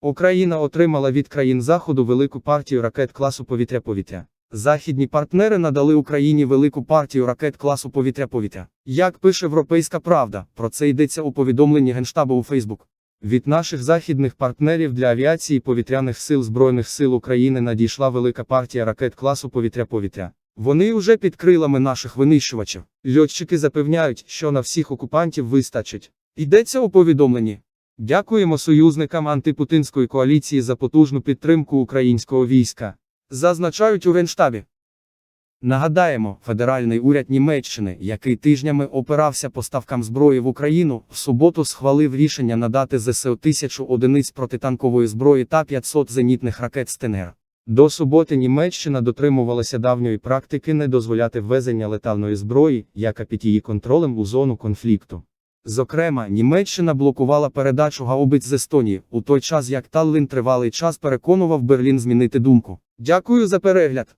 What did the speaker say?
Україна отримала від країн Заходу велику партію ракет класу повітря-повітря. Західні партнери надали Україні велику партію ракет класу повітря-повітря. Як пише Європейська Правда, про це йдеться у повідомленні Генштабу у Фейсбук. Від наших західних партнерів для авіації повітряних сил Збройних сил України надійшла велика партія ракет класу повітря-повітря. Вони уже під крилами наших винищувачів. Льотчики запевняють, що на всіх окупантів вистачить. Йдеться у повідомленні. Дякуємо союзникам антипутинської коаліції за потужну підтримку українського війська. Зазначають у Генштабі. Нагадаємо, федеральний уряд Німеччини, який тижнями опирався поставкам зброї в Україну, в суботу схвалив рішення надати ЗСУ тисячу одиниць протитанкової зброї та 500 зенітних ракет Стенгер. До суботи Німеччина дотримувалася давньої практики не дозволяти ввезення летальної зброї, яка під її контролем у зону конфлікту. Зокрема, Німеччина блокувала передачу гаубиць з Естонії, у той час як Таллин тривалий час переконував Берлін змінити думку. Дякую за перегляд.